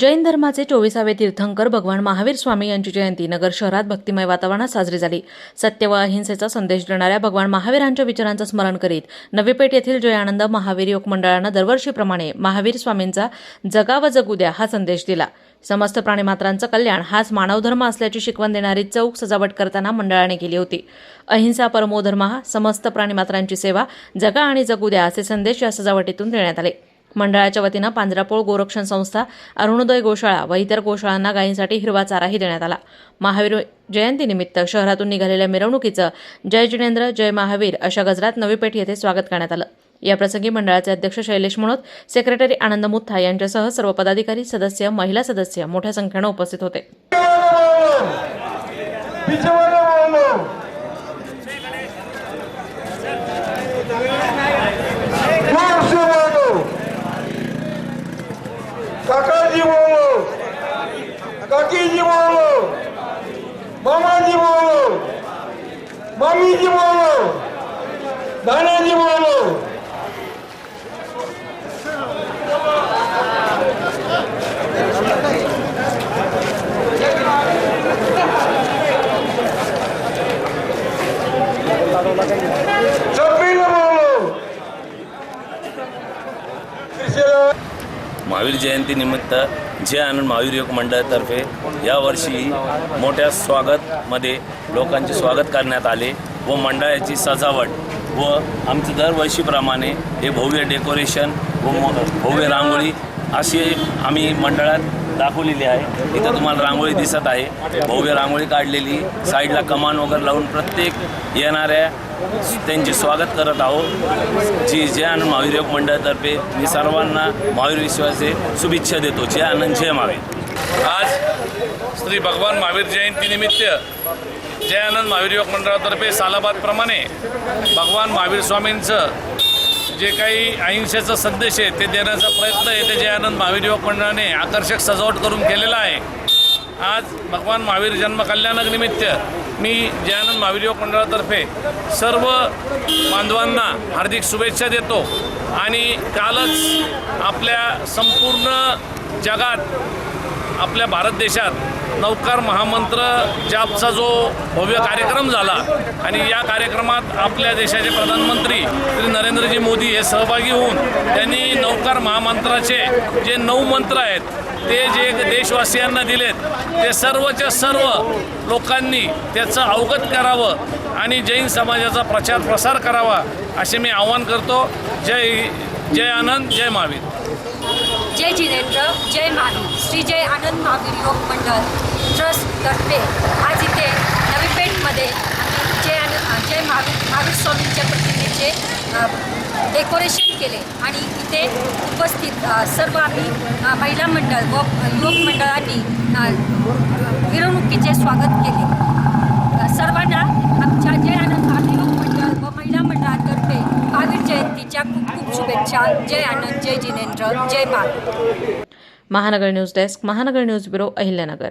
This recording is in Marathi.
जैन धर्माचे चोवीसावे तीर्थंकर भगवान महावीर स्वामी यांची जयंती नगर शहरात भक्तिमय वातावरणात साजरी झाली. सत्य व अहिंसेचा संदेश देणाऱ्या भगवान महावीरांच्या विचारांचं स्मरण करीत नवीपेठ येथील जयानंद महावीर योग मंडळानं दरवर्षीप्रमाणे महावीर स्वामींचा जगा व जगू द्या हा संदेश दिला. समस्त प्राणीमात्रांचं कल्याण हाच मानवधर्म असल्याची शिकवण देणारी चौक सजावट करताना मंडळाने केली होती. अहिंसा परमोधर्म हा समस्त प्राणीमात्रांची सेवा जगा आणि जगू द्या असे संदेश या सजावटीतून देण्यात आले. मंडळाच्या वतीनं पांजरापोळ गोरक्षण संस्था अरुणोदय गोशाळा व इतर गोशाळांना गायींसाठी हिरवा चाराही देण्यात आला. महावीर जयंतीनिमित्त शहरातून निघालेल्या मिरवणुकीचं जय जिनेंद्र जय महावीर अशा गजरात नवी पेठ येथे स्वागत करण्यात आलं. याप्रसंगी मंडळाचे अध्यक्ष शैलेश म्हणोत सेक्रेटरी आनंद मुथा यांच्यासह सर्व पदाधिकारी सदस्य महिला सदस्य मोठ्या संख्येनं उपस्थित होते पीछे वाले बोलो जोर से बोलो काका जी बोलो काकी जी बोलो. मामा जी बोलो. मामी जी बोलो. नाना जी बोलो. सभी ने बोलो. महावीर जयंतीनिमित्त जय आनंद महावीर योग मंडळातर्फे यावर्षी मोठ्या स्वागतमध्ये लोकांचे स्वागत करण्यात आले व मंडळाची सजावट व आमचं दरवर्षीप्रमाणे हे भव्य डेकोरेशन व भव्य रांगोळी अशी आम्ही मंडळात दाखवलेली आहे. इथं तुम्हाला रांगोळी दिसत आहे. भव्य रांगोळी काढलेली. साईडला कमान वगैरे लावून प्रत्येक येणाऱ्या त्यांचे स्वागत करत आहोत. जी जय आनंद महावीर योग मंडळातर्फे मी सर्वांना महावीर विश्वाचे शुभेच्छा देतो. जय आनंद जय महावीर. आज श्री भगवान महावीर जयंतीनिमित्त जय आनंद महावीर योग मंडळातर्फे सालाबादप्रमाणे भगवान महावीर स्वामींचं जे काही अहिंसेचा संदेश आहे ते देण्याचा प्रयत्न आहे ते जय आनंद महावीर योग मंडळाने आकर्षक सजावट करून केलेला आहे. आज भगवान महावीर जन्मकल्याणकनिमित्त मी जयानंद महावीर योग मंडळातर्फे सर्व बांधवांना हार्दिक शुभेच्छा देतो. आणि कालच आपल्या संपूर्ण जगात आपल्या भारत देशात नौकार महामंत्र जापचा जो भव्य कार्यक्रम झाला आणि या कार्यक्रमात आपल्या देशाचे प्रधानमंत्री श्री नरेंद्रजी मोदी हे सहभागी होऊन त्यांनी नौकार महामंत्राचे जे नऊ मंत्र आहेत ते जे देशवासियांना दिलेत ते सर्वच्या सर्व लोकांनी त्याचं अवगत करावं आणि जैन समाजाचा प्रचार प्रसार करावा असे मी आवाहन करतो. जय जय आनंद जय महावीर. जय जिनेंद्र जय महावीर श्री जय आनंद महावीर योग मंडळ ट्रस्टतर्फे आज इथे नवी पेठमध्ये आम्ही जय आनंद जय महावीर महावीर स्वामींच्या प्रतिमेचे डेकोरेशन केले. आणि इथे उपस्थित सर्व आम्ही महिला मंडळ व योग मंडळांनी मिरवणुकीचे स्वागत केले अ, सर्वांना आमच्या जय आनंद महावीर योग मंडळ व महिला मंडळातर्फे महावीर जयंतीच्या खूप खूप जय आनंद जय Jinendra Jay Pal Mahanagar news desk Mahanagar news bureau Ahilyanagar.